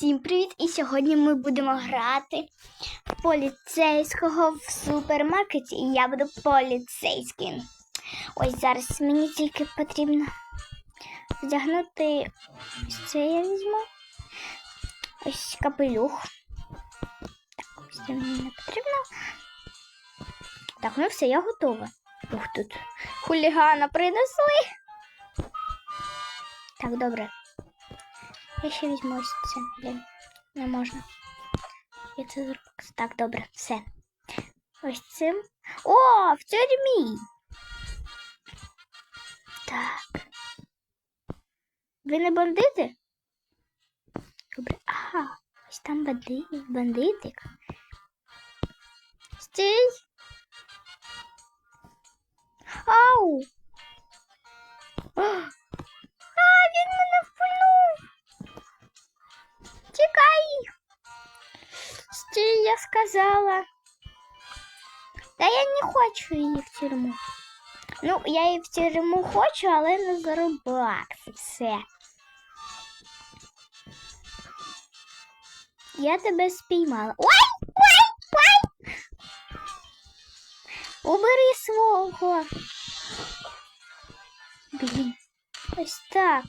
Всім привіт! І сьогодні ми будемо грати в поліцейського в супермаркеті. І я буду поліцейським. Ось зараз мені тільки потрібно вдягнути ось це я візьму. Ось капелюх. Так, ось це мені не потрібно. Так, ну все, я готова. Ух тут. Хулігана принесли. Так, добре. Я ще візьму ось це. Блін, не можна. Я це зроблю. Так, добре, все. Ось цим. О, в тюрмі. Так. Ви не бандити? Добре. Ага, ось там банди... бандитик. Стій. Ау! А, він мене! Тікай! Стій, я сказала. Та я не хочу її в тюрму. Ну, я її в тюрму хочу, але не за Roblox. Все. Я тебе спіймала. Ой! Ой! Ой! Убери свого. Блін. Ось так.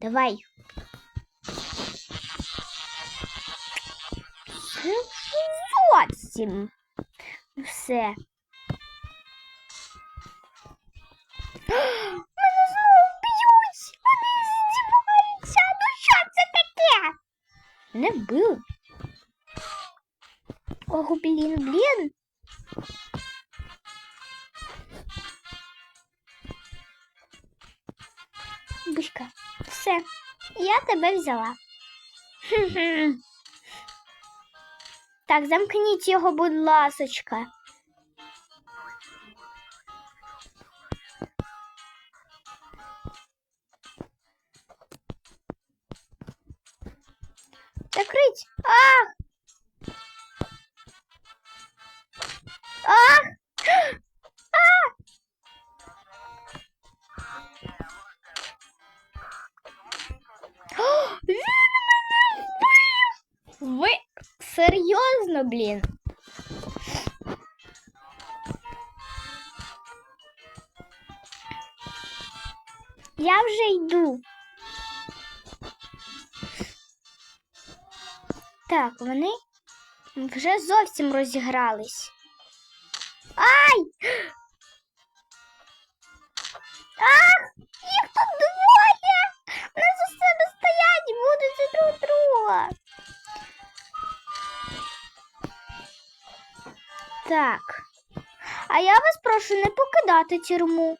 Давай. Зовсім. Все. Мене знову б'ють. Вони здіваються. Ну що це таке? Не вбили. Ого, блін, блін. Все, я тебе взяла. Хм-хм. Так, замкніть його, будь ласочка. Блін? Я вже йду. Так, вони вже зовсім розігрались. Ай! Покидати тюрму.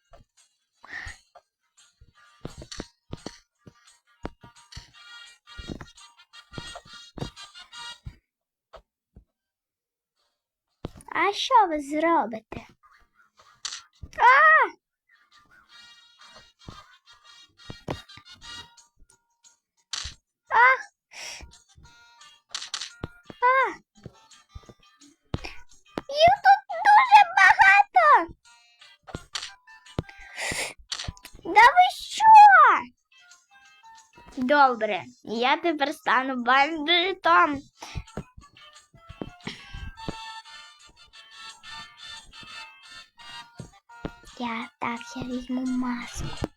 А що ви зробите? Добре, я тепер стану бандитом. Я так, я візьму маску.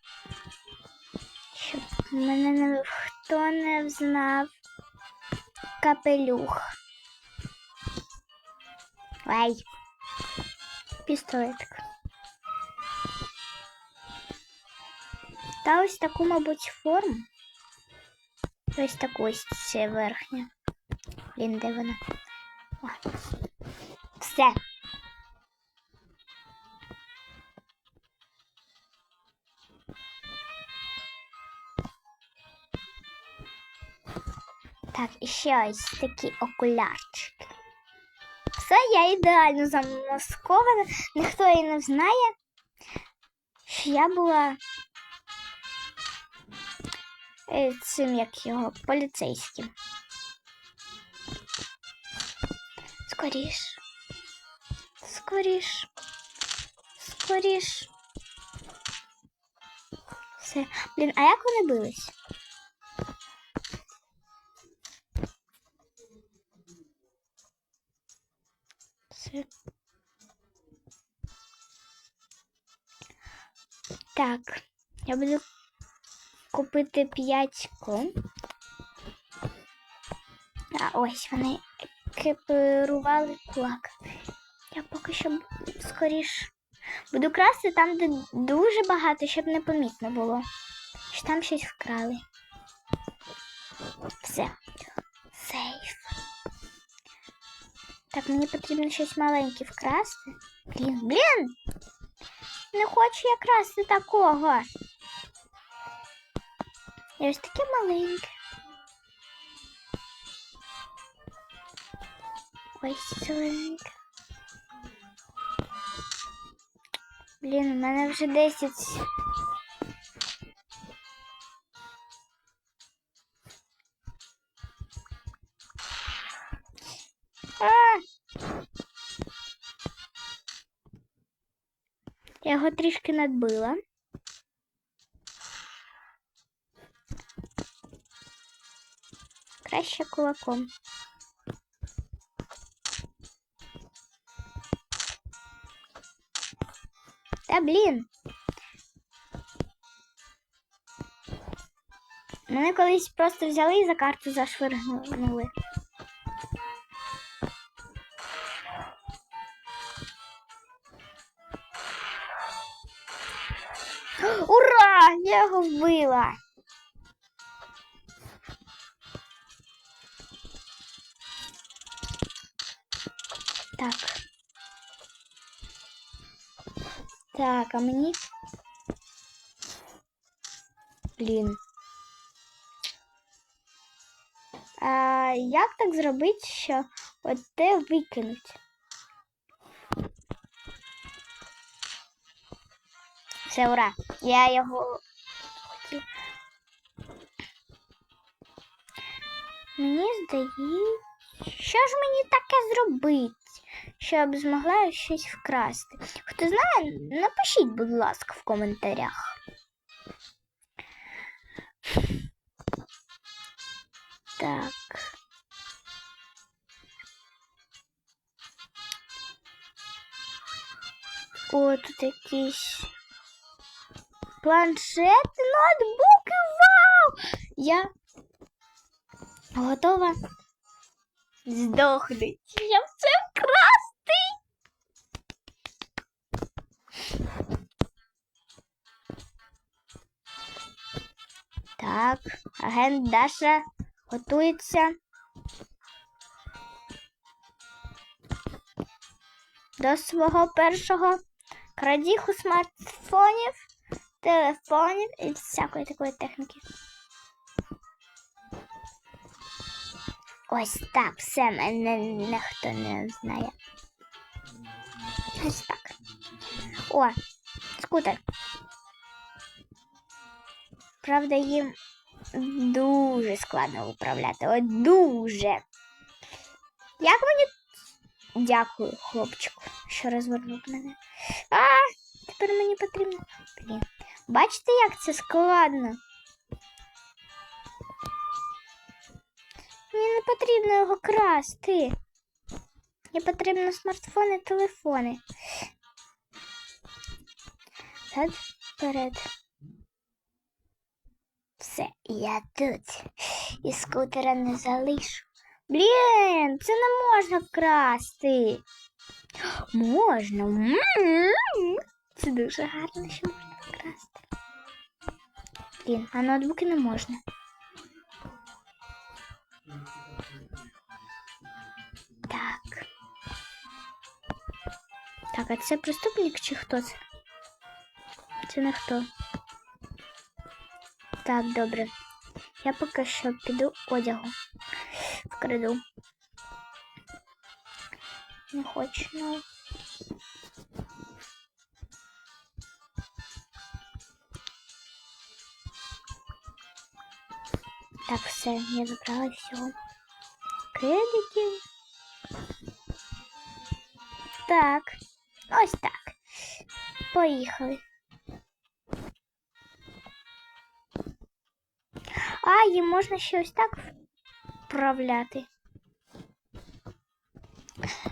Щоб мене ніхто не взнав. Капелюх. Ай. Пістолетик. Та ось таку, мабуть, форму. Ось таку ось це верхня. Блін, де вона? О. Все. Так, і ще ось такі окулярчики. Все, я ідеально замаскована, ніхто і не знає, що я була цим як його поліцейським. Скоріш. Скоріш. Скоріш. Все. Блін, а як вони бились? Так, я буду купити 5 кон. А ось вони екіпірували кулак. Я поки що скоріш буду красти там, де дуже багато, щоб не помітно було. Що там щось вкрали. Все. Сейф. Так, мені потрібно щось маленьке вкрасти. Блін, блін! Не хочу я красти такого. Я ось таке маленьке. Ось зелененьке. Блін, у мене вже 10. А! Я його трішки надбила. Краще кулаком. Та блін. Мене колись просто взяли і за карту зашвиргнули. Ура! Я його вбила! Так. Так, а мені. Блін. А, як так зробити, що от те викинуть? Все, ура. Я його хотів. Мені здається, що ж мені таке зробити, щоб змогла щось вкрасти? Хто знає, напишіть, будь ласка, в коментарях. Так. О, тут якісь планшети, ноутбуки, вау! Я готова здохнути. Я все Так, агент Даша готується. До свого першого крадіху смартфонів, телефонів і всякої такої техніки. Ось так, все мене ніхто не знає. Ось так. О, скутер. Правда, їм дуже складно управляти. От дуже. Як мені. Дякую, хлопчику, що розвернув мене. А, тепер мені потрібно. Блін. Бачите, як це складно? Мені не потрібно його красти. Мені потрібно смартфони, телефони. Так, вперед. Все, я тут. І скутера не залишу. Блін, це не можна вкрасти. Можна. Це дуже гарно, що можна вкрасти. Блін, а ноутбуки не можна. Так. Так, а це преступник чи хто це? Це не хто. Так, добре. Я поки що піду одягу вкраду. Не хочу, ну. Так, все, я забрала всього. Кредитів. так. Ось так. Поїхали. А, її можна ще ось так вправляти.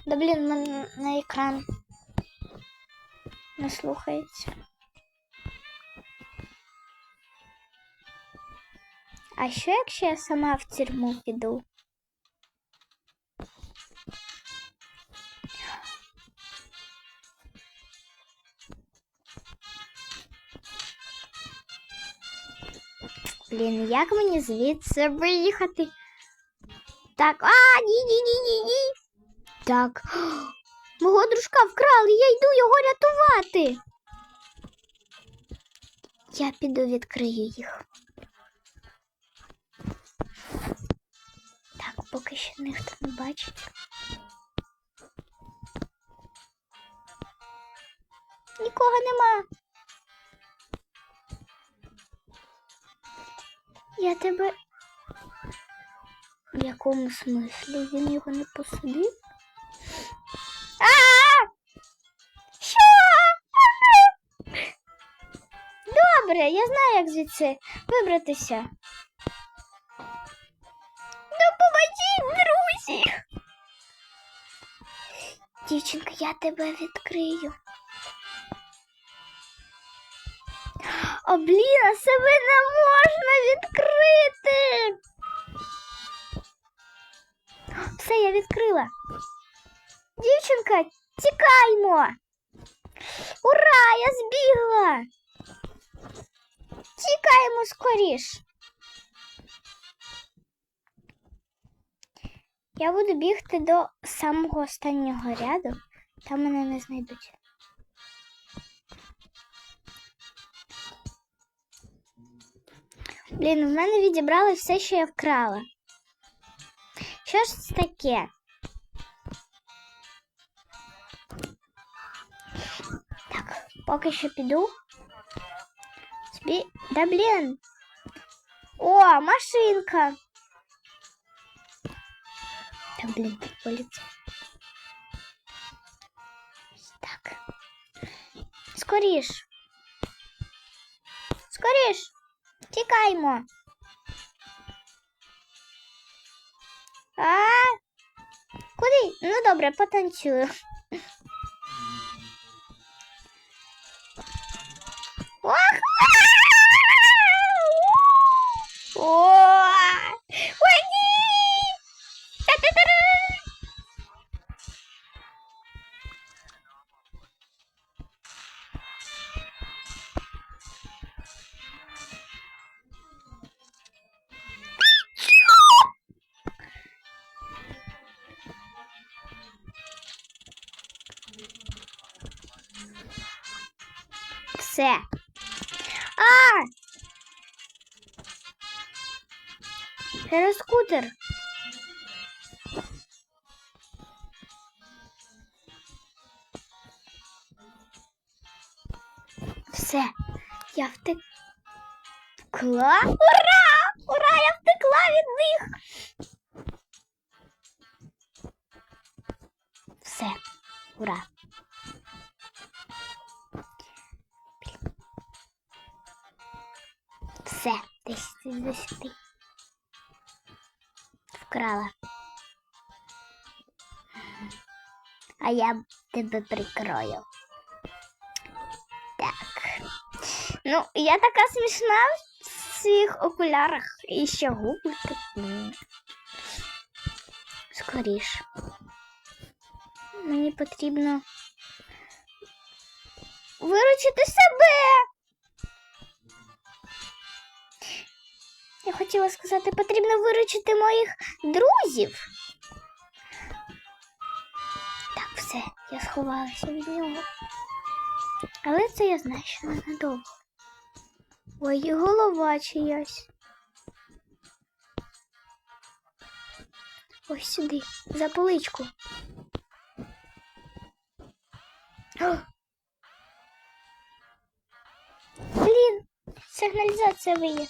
Да блін, мене на екран не слухається. А що, якщо я сама в тюрму піду? Блін, як мені звідси виїхати? Так, а, ні, ні, ні, ні, ні. Так. Мого дружка вкрали, я йду його рятувати. Я піду відкрию їх. Так, поки що ніхто не бачить. Нікого нема. Я тебе. В якому смислі він його не посадив? А! Що? Добре, я знаю, як звідси вибратися. Допоможіть, друзі. Дівчинка, я тебе відкрию. О, блін, а себе не можна відкрити. Все, я відкрила. Дівчинка, тікаймо. Ура, я збігла. Тікаємо скоріш. Я буду бігти до самого останнього ряду, там мене не знайдуть. Блін, в мене відібрали все, що я вкрала. Що ж це таке? Так, поки що піду. Собі... Да блін. О, машинка. Так, блін, поліція. Так. Скоріш. Скоріш. Тікаймо. А? Куди? Ну добре, потанцюю. Все. А! Гироскутер. Все, я втекла. 60. Вкрала. А я тебе прикрою. Так. Ну, я така смішна в цих окулярах і ще губи такі. Мені потрібно виручити себе. Я хотіла сказати, потрібно виручити моїх друзів. Так, все, я сховалася від нього. Але це я знаю, що ненадовго. Ой, голова чиясь. Ось сюди, за поличку. О! Блін, сигналізація виє.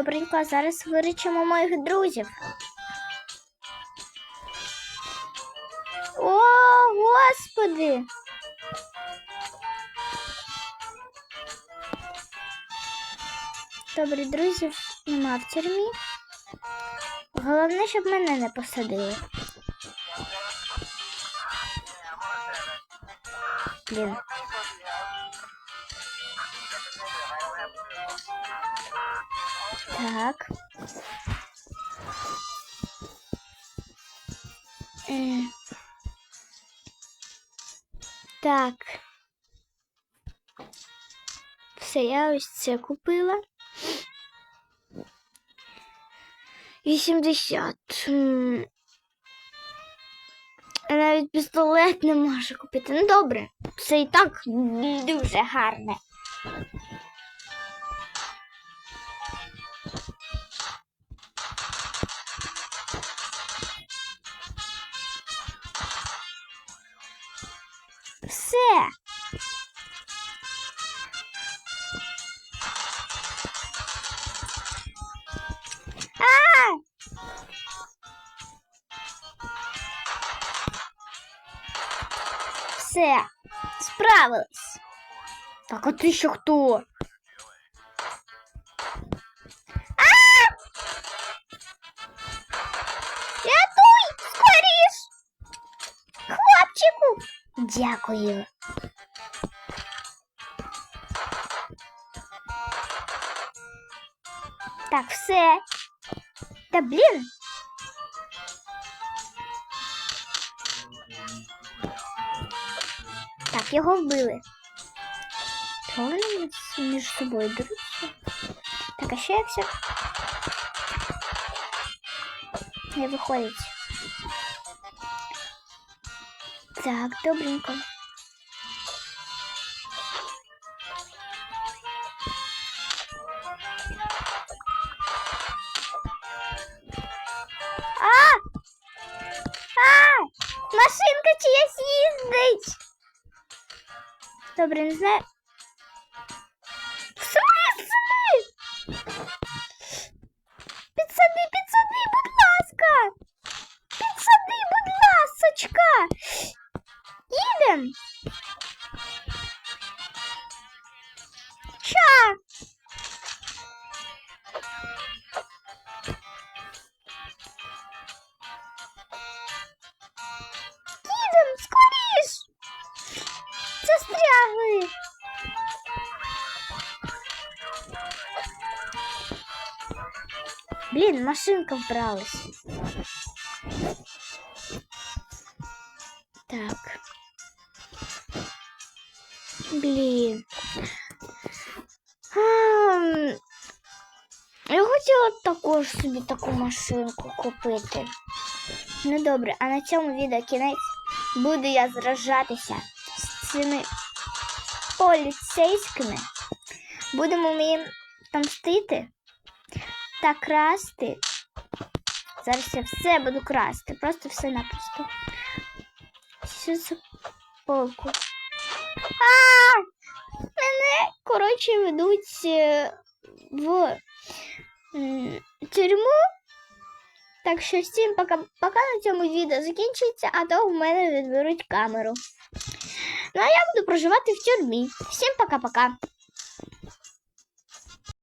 Добренько, а зараз вирічимо моїх друзів. О, господи! Добре, друзів нема в тюрмі. Головне, щоб мене не посадили. Блін. Так. Е. Так. Все, я ось це купила. 80. М. Я навіть пістолет не можу купити. Ну добре, це і так дуже гарне. А ти ще хто? А! Рятуй, скоріш! Хлопчику! Дякую. Так, все. Та блін. Так, його вбили. Чого вони між собою деруться? Так, а ще як все? Не виходить. Так, добренько. А! А! Машинка чиясь їздить. Добре, не знаю. Блін, машинка вбралась. Так. Блін. Я хотіла також собі таку машинку купити. Ну добре, а на цьому відео кінець буду я зражатися з цими поліцейськими. Будемо ми їм мстити та красти. Зараз я все буду красти, просто все-напросто. Що за полку? А! Мене, коротше, ведуть е, в тюрму. Так що всім пока, пока на цьому відео закінчиться, а то в мене відберуть камеру. Ну а я буду проживати в тюрмі. Всім пока-пока.